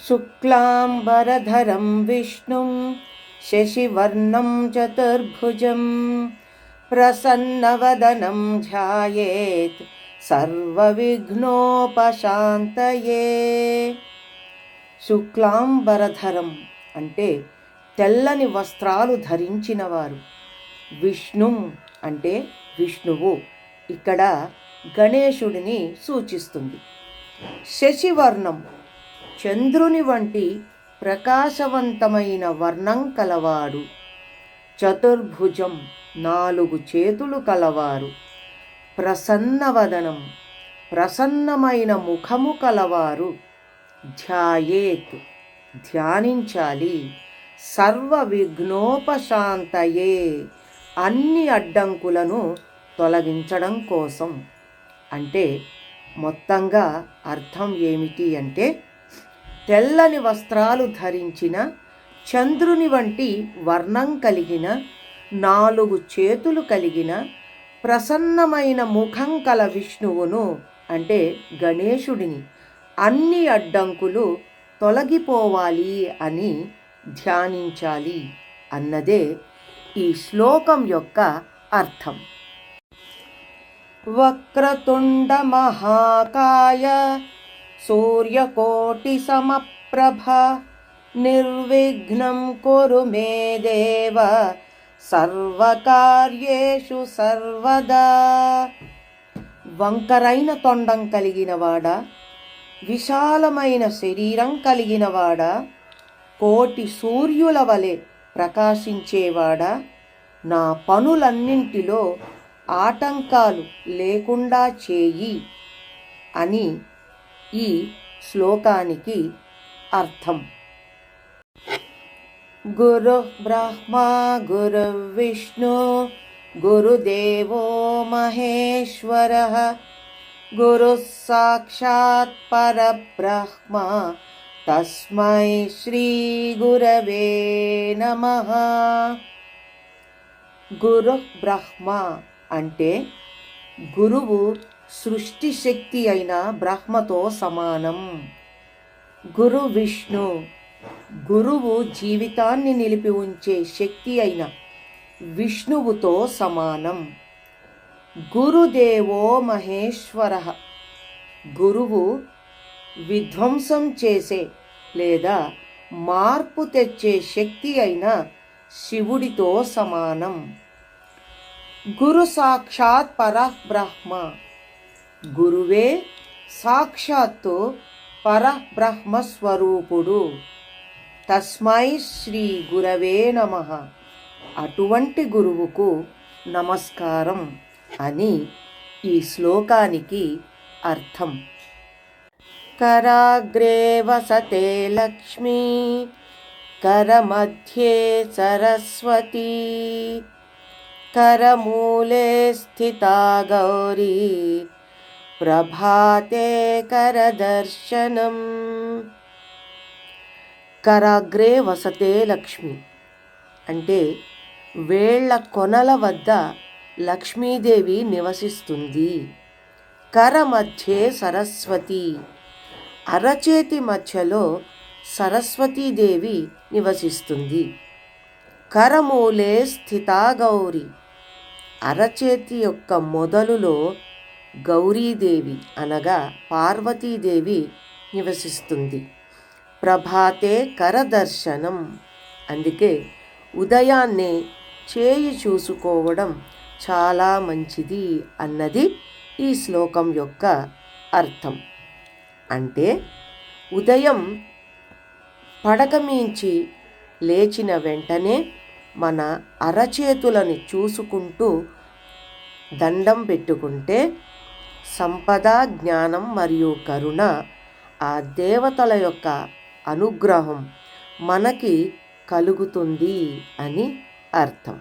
शुक्लाम्बरधरं विष्णुं शशिवर्णं चतुर्भुजं प्रसन्नवदनं ध्यायेत् సర్వవిఘ్నోపశాంతయే శుక్లాంబరధరం అంటే తెల్లని వస్త్రాలు ధరించినవారు విష్ణు అంటే విష్ణువు ఇక్కడ గణేశుడిని సూచిస్తుంది శశివర్ణం చంద్రుని వంటి ప్రకాశవంతమైన వర్ణం కలవాడు. చతుర్భుజం నాలుగు చేతులు కలవారు. ప్రసన్నవదనం ప్రసన్నమైన ముఖము కలవారు. ధ్యాయేత్ ధ్యానించాలి. సర్వ విఘ్నోపశాంతయే అన్ని అడ్డంకులను తొలగించడం కోసం. అంటే మొత్తంగా అర్థం ఏమిటి అంటే తెల్లని వస్త్రాలు ధరించిన చంద్రుని వంటి వర్ణం కలిగిన నాలుగు చేతులు కలిగిన ప్రసన్నమైన ముఖం కల విష్ణువును అంటే గణేశుడిని అన్ని అడ్డంకులు తొలగిపోవాలి అని ధ్యానించాలి అన్నదే ఈ శ్లోకం యొక్క అర్థం. వక్రతుండ మహాకాయ సూర్యకోటి సమప్రభ నిర్విఘ్నం కురు మే దేవ సర్వకార్యేషు సర్వదా. వంకరైన తొండం కలిగినవాడా విశాలమైన శరీరం కలిగినవాడా కోటి సూర్యుల వలె ప్రకాశించేవాడా నా పనులన్నింటిలో ఆటంకాలు లేకుండా చేయి అని ఈ శ్లోకానికి అర్థం. గురు బ్రహ్మ గురు విష్ణు గురుదేవో మహేశ్వర గురు సాక్షాత్ పరబ్రహ్మ తస్మై శ్రీ గురవే నమ. గురు బ్రహ్మ అంటే గురువు సృష్టి శక్తి అయిన బ్రహ్మతో సమానం. గురు విష్ణు గురువు జీవితాన్ని నిలిపి ఉంచే శక్తి అయిన విష్ణువుతో సమానం. గురుదేవో మహేశ్వర. గురువు విధ్వంసం చేసే లేదా మార్పు తెచ్చే శక్తి అయిన శివుడితో సమానం. గురు సాక్షాత్ పరబ్రహ్మ. గురువే సాక్షాత్తు పరబ్రహ్మస్వరూపుడు తస్మై శ్రీ గురవే నమ అటువంటి గురువుకు నమస్కారం అని ఈ శ్లోకానికి అర్థం कराग्रे वसते लक्ष्मी करमध्ये सरस्वती करमूले स्थिता गौरी ప్రభాతే కరదర్శనం కరాగ్రే వసతే లక్ష్మి అంటే వేళ్ళ కొనల వద్ద లక్ష్మీదేవి నివసిస్తుంది। కర మధ్యే సరస్వతి। అరచేతి మధ్యలో సరస్వతీదేవి నివసిస్తుంది। కరమూలే స్థితా గౌరి అరచేతి యొక్క మొదలులో గౌరీదేవి అనగా పార్వతీదేవి నివసిస్తుంది. ప్రభాతే కరదర్శనం. అందుకే ఉదయాన్నే చేయి చూసుకోవడం చాలా మంచిది అన్నది ఈ శ్లోకం యొక్క అర్థం. అంటే ఉదయం పడకమించి లేచిన వెంటనే మన అరచేతులను చూసుకుంటూ దండం పెట్టుకుంటే సంపద జ్ఞానం మరియు కరుణ ఆ దేవతల యొక్క అనుగ్రహం మనకి కలుగుతుంది అని అర్థం.